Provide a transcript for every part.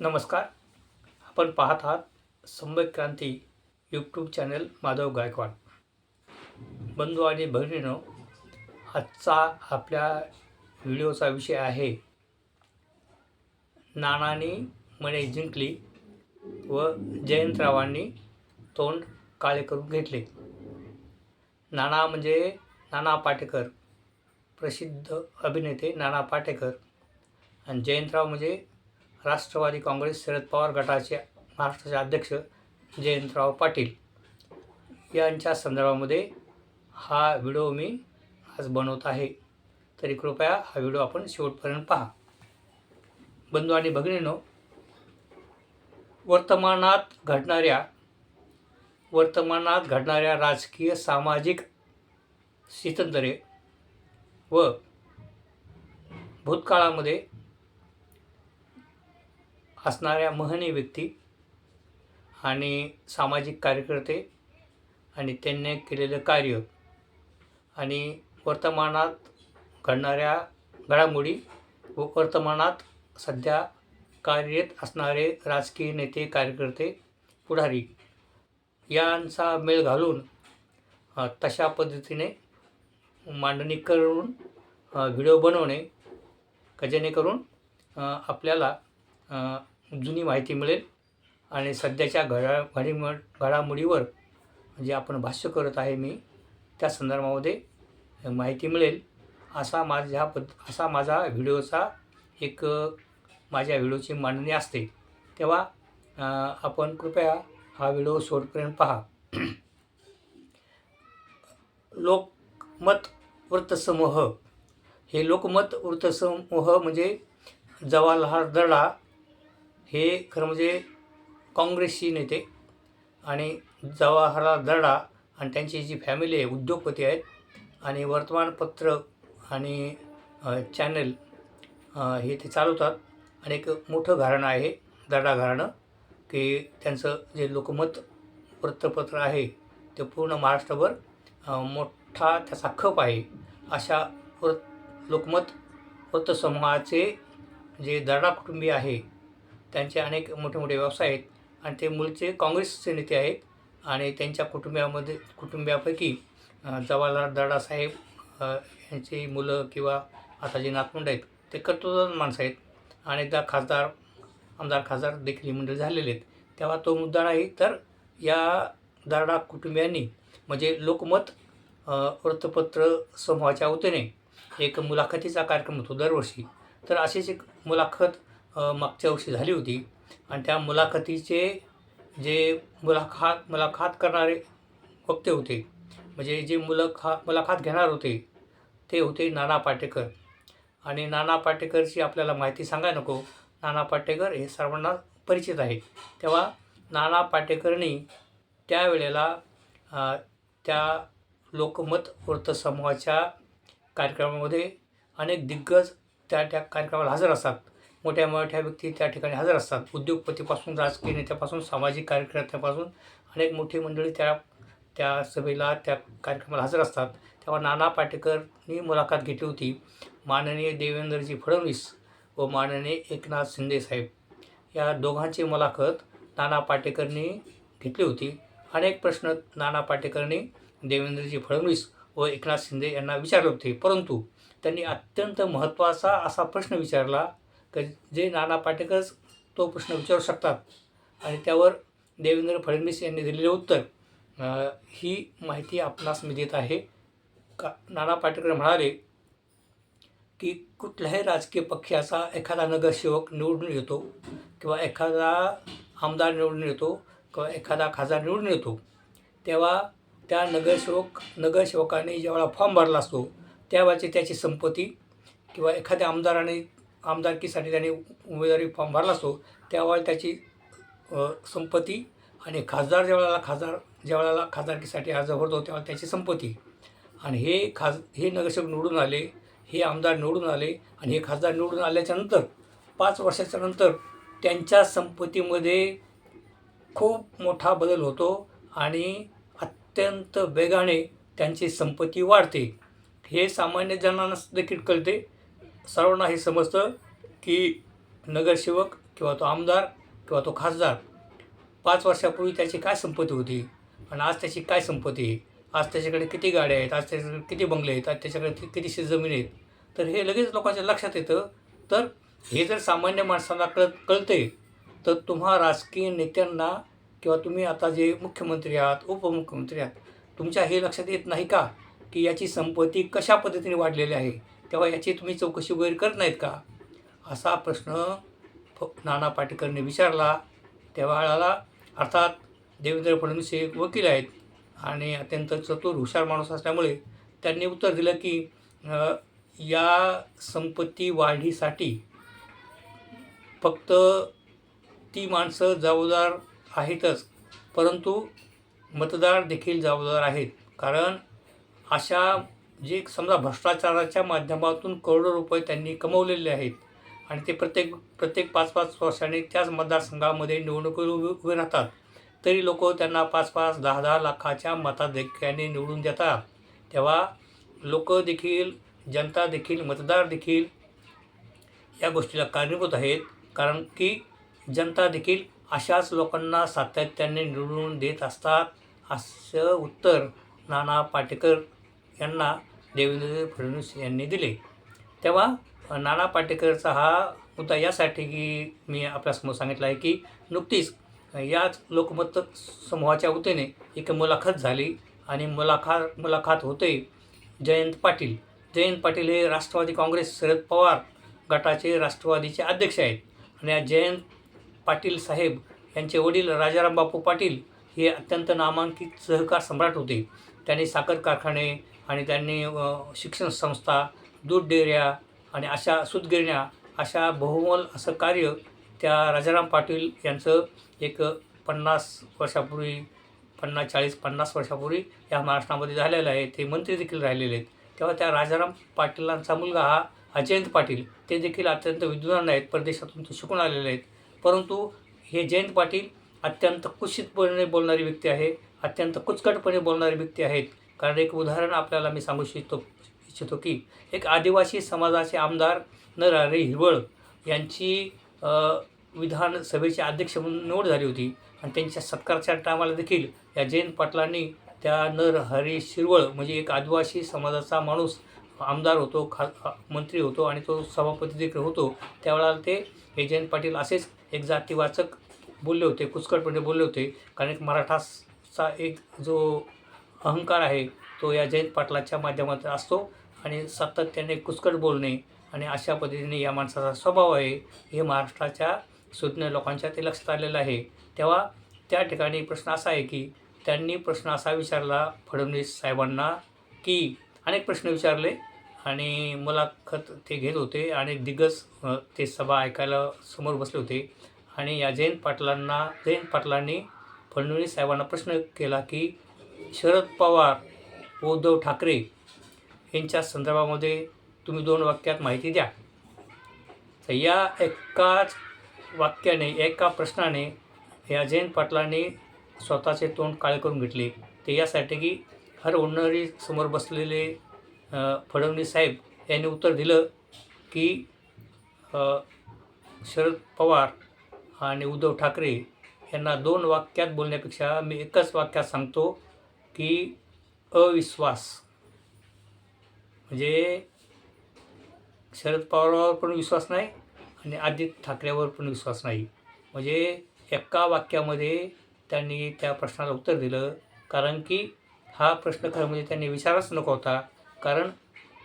नमस्कार. आपण पाहत आहात सम्यक क्रांती यूट्यूब चॅनल माधव गायकवाड. बंधू आणि भगिनीनो आजचा आपल्या व्हिडिओचा विषय आहे नानांनी मने जिंकली व जयंतरावांनी तोंड काळे करून घेतले. नाना म्हणजे नाना पाटेकर प्रसिद्ध अभिनेते नाना पाटेकर आणि जयंतराव म्हणजे राष्ट्रवादी काँग्रेस शरद पवार गटाचे महाराष्ट्राचे अध्यक्ष जयंतराव पाटील यांच्या संदर्भामध्ये हा व्हिडिओ मी आज बनवत आहे. तरी कृपया हा व्हिडिओ आपण शेवटपर्यंत पहा. बंधू आणि भगिनीनो वर्तमानात घडणाऱ्या वर्तमानात घडणाऱ्या राजकीय सामाजिक स्थितंतरे व भूतकाळामध्ये असणाऱ्या महनीय व्यक्ती आणि सामाजिक कार्यकर्ते आणि त्यांनी केलेलं कार्य आणि वर्तमानात घडणाऱ्या घडामोडी व वर्तमानात सध्या कार्यरत असणारे राजकीय नेते कार्यकर्ते पुढारी यांचा मेळ घालून तशा पद्धतीने मांडणी करून व्हिडिओ बनवणे का जेणेकरून आपल्याला जुनी माहिती मिळेल. आणि सध्याच्या घडा घडीम घडामोडीवर जे आपण भाष्य करत आहे मी त्या संदर्भामध्ये माहिती मिळेल. असा माझ्या पद असा माझा व्हिडिओचा एक माझ्या व्हिडिओची मांडणी असते. तेव्हा आपण कृपया हा व्हिडिओ शेवटपर्यंत पहा. लोकमत वृत्तसमूह. हे लोकमत वृत्तसमूह म्हणजे जवाहरलाल दर्डा हे खरं म्हणजे काँग्रेसची नेते आणि जवाहरलाल दर्डा आणि त्यांची जी फॅमिली आहे उद्योगपती आहेत आणि वर्तमानपत्र आणि चॅनल हे ते चालवतात. आणि एक मोठं घराणं आहे दर्डा घराणं की त्यांचं जे लोकमत वृत्तपत्र आहे ते पूर्ण महाराष्ट्रभर मोठा त्याचा खप आहे. अशा वृत् लोकमत वृत्तसमूहाचे जे दर्डा कुटुंबीय आहे त्यांचे अनेक मोठे मोठे व्यवसाय आहेत आणि ते मूळचे काँग्रेसचे नेते आहेत आणि त्यांच्या कुटुंबामध्ये कुटुंबियापैकी जवाहरलाल दर्डा साहेब यांची मुलं किंवा आता जे नातवंड आहेत ते कर्तृत्ववान माणसं आहेत. अनेकदा खासदार आमदार खासदार देखील मंडळ मंडळी झालेले आहेत. तेव्हा तो मुद्दा नाही तर या दारडा कुटुंबियांनी म्हणजे लोकमत वृत्तपत्र समूहाच्या वतीने एक मुलाखतीचा कार्यक्रम होतो दरवर्षी. तर अशीच एक मुलाखत मागच्या वर्षी झाली होती. आणि त्या मुलाखतीचे जे मुलाखत मुलाखत करणारे वक्ते होते म्हणजे जे मुलाखा मुलाखत घेणार होते ते होते नाना पाटेकर. आणि नाना पाटेकरची आपल्याला माहिती सांगायला नको. नाना पाटेकर हे सर्वांना परिचित आहे तेव्हा नाना पाटेकरनी त्यावेळेला त्या लोकमत वृत्तसमूहाच्या कार्यक्रमामध्ये अनेक दिग्गज त्या त्या कार्यक्रमाला हजर असतात. मोठ्या मोठ्या व्यक्ती त्या ठिकाणी हजर असतात. उद्योगपतीपासून राजकीय नेत्यापासून सामाजिक कार्यकर्त्यापासून अनेक मोठी मंडळी त्या त्या सभेला त्या कार्यक्रमाला हजर असतात. तेव्हा नाना पाटेकरनी मुलाखत घेतली होती माननीय देवेंद्रजी फडणवीस व माननीय एकनाथ शिंदे साहेब. या दोघांची मुलाखत नाना पाटेकरनी घेतली होती. अनेक प्रश्न नाना पाटेकरनी देवेंद्रजी फडणवीस व एकनाथ शिंदे यांना विचारले होते. परंतु त्यांनी अत्यंत महत्त्वाचा असा प्रश्न विचारला क जे नाना पाटेकरच तो प्रश्न विचारू शकतात. आणि त्यावर देवेंद्र फडणवीस यांनी दिलेले उत्तर ही माहिती आपणास मी देत आहे. का नाना पाटेकर म्हणाले की कुठल्याही राजकीय पक्षाचा एखादा नगरसेवक निवडून येतो किंवा एखादा आमदार निवडून येतो किंवा एखादा खासदार निवडून येतो तेव्हा त्या नगरसेवक नगरसेवकाने ज्यावेळा फॉर्म भरला असतो त्यावेळेची त्याची संपत्ती किंवा एखाद्या आमदाराने आमदारकीसाठी त्याने उमेदवारी फॉर्म भरला असतो त्यावेळेला त्याची संपत्ती आणि खासदार ज्यावेळेला खासदार ज्यावेळेला खासदारकीसाठी अर्ज भरतो तेव्हा त्याची संपत्ती. आणि हे खास हे नगरसेवक निवडून आले हे आमदार निवडून आले आणि हे खासदार निवडून आल्याच्यानंतर पाच वर्षाच्या नंतर त्यांच्या संपत्तीमध्ये खूप मोठा बदल होतो आणि अत्यंत वेगाने त्यांची संपत्ती वाढते. हे सामान्य जनांना देखील कळते. सर्वांना हे समजतं की नगरसेवक किंवा तो आमदार किंवा तो खासदार पाच वर्षापूर्वी त्याची काय संपत्ती होती आणि आज त्याची काय संपत्ती आहे? आज त्याच्याकडे किती गाड्या आहेत? आज त्याच्याकडे किती बंगले आहेत? आज त्याच्याकडे कितीशी जमीन आहेत? तर हे लगेच लोकांच्या लक्षात येतं. तर हे जर सामान्य माणसांना कळत कळते तर तुम्हा राजकीय नेत्यांना किंवा तुम्ही आता जे मुख्यमंत्री आहात उपमुख्यमंत्री आहात तुमच्या हे लक्षात येत नाही का? की याची संपत्ती कशा पद्धतीने वाढलेली आहे? तेव्हा याची तुम्ही चौकशी वगैरे करत नाहीत का? असा प्रश्न फ नाना पाटेकरने विचारला. त्यावेळेला अर्थात देवेंद्र फडणवीस हे एक वकील आहेत आणि अत्यंत चतुर हुशार माणूस असल्यामुळे त्यांनी उत्तर दिलं की या संपत्ती वाढीसाठी फक्त ती माणसं जबाबदार आहेतच परंतु मतदार देखील जबाबदार आहेत. कारण अशा जे समजा भ्रष्टाचाराच्या माध्यमातून करोडो रुपये त्यांनी कमवलेले आहेत आणि ते प्रत्येक प्रत्येक पाच पाच वर्षाने त्याच मतदारसंघामध्ये निवडणुकीवर उभे उभे राहतात तरी लोक त्यांना पाच पाच दहा दहा लाखाच्या मताधिक्याने निवडून देतात. तेव्हा लोक देखील जनता देखील मतदार देखील या गोष्टीला कारणीभूत आहेत. कारण की जनता देखील अशाच लोकांना सातत्याने निवडून देत असतात असं उत्तर नाना पाटेकर यांना देवेंद्र फडणवीस यांनी दिले. तेव्हा नाना पाटेकरचा हा मुद्दा यासाठी की मी आपल्यासमोर सांगितलं आहे की नुकतीच याच लोकमत समूहाच्या वतीने एक मुलाखत झाली आणि मुलाखत मुलाखत होते जयंत पाटील. जयंत पाटील हे राष्ट्रवादी काँग्रेस शरद पवार गटाचे राष्ट्रवादीचे अध्यक्ष आहेत. आणि या जयंत पाटील साहेब यांचे वडील राजाराम बापू पाटील हे अत्यंत नामांकित सहकार सम्राट होते. त्यांनी साखर कारखाने आणि त्यांनी शिक्षण संस्था दूध डेऱ्या आणि अशा सुतगिरण्या अशा बहुमोल असं कार्य त्या राजाराम पाटील यांचं एक पन्नास वर्षापूर्वी पन्नास चाळीस पन्नास वर्षापूर्वी या महाराष्ट्रामध्ये झालेलं आहे. ते मंत्री देखील राहिलेले आहेत. तेव्हा त्या राजाराम पाटीलांचा मुलगा हा अजयंत पाटील ते देखील अत्यंत विद्वान आहेत परदेशातून ते शिकून आलेले आहेत. परंतु हे जयंत पाटील अत्यंत कुशितपणे बोलणारी व्यक्ती आहे अत्यंत कुचकटपणे बोलणारी व्यक्ती आहेत. कारण एक उदाहरण आपल्याला मी सांगू इच्छितो इच्छितो की एक आदिवासी समाजाचे आमदार नरहरी हिरवळ यांची विधानसभेचे अध्यक्ष म्हणून निवड झाली होती. आणि त्यांच्या सत्कारच्या टायमाला देखील या जयंत पाटलांनी त्या नर हरी शिरवळ म्हणजे एक आदिवासी समाजाचा माणूस आमदार होतो खा मंत्री होतो आणि तो सभापती देखील होतो. त्यावेळेला ते हे जयंत पाटील असेच एक जातीवाचक बोलले होते कुचकटपणे बोलले होते. कारण एक मराठाचा एक जो अहंकार आहे तो या जयंत पाटलाच्या माध्यमातून असतो. आणि सातत्याने कुचकट बोलणे आणि अशा पद्धतीने या माणसाचा स्वभाव आहे हे महाराष्ट्राच्या सुज्ञ लोकांच्या ते लक्षात आलेलं आहे. तेव्हा त्या ठिकाणी प्रश्न असा आहे की त्यांनी प्रश्न असा विचारला फडणवीस साहेबांना की अनेक प्रश्न विचारले आणि मुलाखत ते घेत होते आणि दिग्गज ते सभा ऐकायला समोर बसले होते. आणि या जयंत पाटलांना जयंत पाटलांनी फडणवीस साहेबांना प्रश्न केला की शरद पवार उद्धव ठाकरे यांच्या संदर्भामध्ये तुम्ही दोन वाक्यात माहिती द्या. तर या एकाच वाक्याने एका प्रश्नाने या जयंत पाटलांनी स्वतःचे तोंड काळे करून घेतले. ते यासाठी की हर उन्हाळी समोर बसलेले फडणवीस साहेब यांनी उत्तर दिलं की शरद पवार आणि उद्धव ठाकरे यांना दोन वाक्यात बोलण्यापेक्षा मी एकच वाक्यात सांगतो की अविश्वास. म्हणजे शरद पवारावर पण विश्वास नाही आणि आदित्य ठाकरेवर पण विश्वास नाही. म्हणजे एका वाक्यामध्ये त्यांनी त्या प्रश्नाला उत्तर दिलं. कारण की हा प्रश्न खरं म्हणजे त्यांनी विचारच नको होता. कारण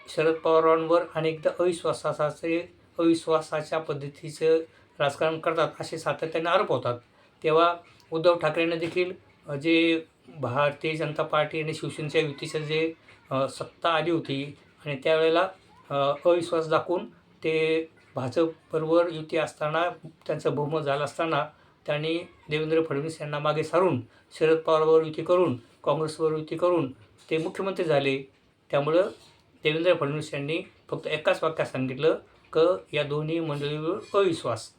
शरद पवारांवर अनेकदा अविश्वासाचे अविश्वासाच्या पद्धतीचं राजकारण करतात असे सातत्याने आरोप होतात. तेव्हा उद्धव ठाकरेंना देखील जे भारतीय जनता पार्टी आणि शिवसेनेच्या युतीचं जे सत्ता आली होती आणि त्यावेळेला अविश्वास दाखवून ते भाजपबरोबर युती असताना त्यांचं बहुमत झालं असताना त्यांनी देवेंद्र फडणवीस यांना मागे सारून शरद पवारवर युती करून काँग्रेसवर युती करून ते मुख्यमंत्री झाले. त्यामुळं देवेंद्र फडणवीस यांनी फक्त एकाच वाक्यात सांगितलं क या दोन्ही मंडळीवर अविश्वास.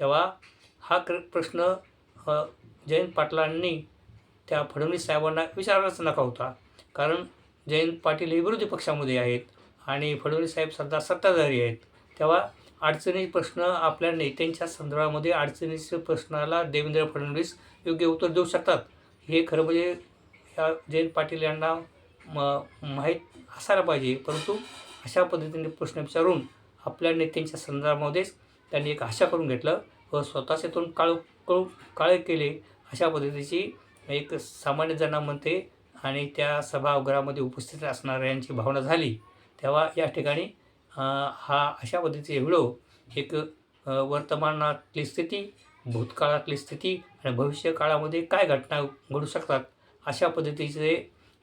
तेव्हा हा क्र प्रश्न जयंत पाटलांनी त्या फडणवीस साहेबांना विचारायलाच नका होता. कारण जयंत पाटील हे विरोधी पक्षामध्ये आहेत आणि फडणवीस साहेब सध्या सत्ताधारी आहेत. तेव्हा अडचणी प्रश्न आपल्या नेत्यांच्या संदर्भामध्ये अडचणीच्या प्रश्नाला देवेंद्र फडणवीस योग्य उत्तर देऊ शकतात. हे खरं म्हणजे ह्या जयंत पाटील यांना म माहीत असायला पाहिजे. परंतु अशा पद्धतीने प्रश्न विचारून आपल्या नेत्यांच्या संदर्भामध्येच त्यांनी एक आशा करून घेतलं व स्वतःचे तोंड काळू कळू काळे केले अशा पद्धतीची एक सामान्य जनामध्ये आणि त्या सभागृहामध्ये उपस्थित असणाऱ्यांची भावना झाली. तेव्हा या ठिकाणी हा अशा पद्धतीचे व्हिडिओ एक वर्तमानातली स्थिती भूतकाळातली स्थिती आणि भविष्य काळामध्ये काय घटना घडू शकतात अशा पद्धतीचे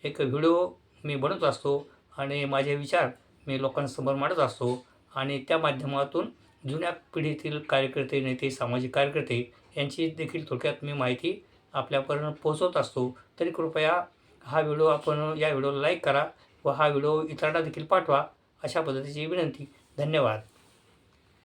एक व्हिडिओ मी बनवत असतो आणि माझे विचार मी लोकांसमोर मांडत असतो आणि त्या माध्यमातून जुन्या पिढीतील कार्यकर्ते नेते सामाजिक कार्यकर्ते यांची देखील थोडक्यात मी माहिती आपल्यापर्यंत पोहोचवत असतो. तरी कृपया हा व्हिडिओ आपण या व्हिडिओला लाईक करा व हा व्हिडिओ इतरांना देखील पाठवा अशा पद्धतीची विनंती. धन्यवाद.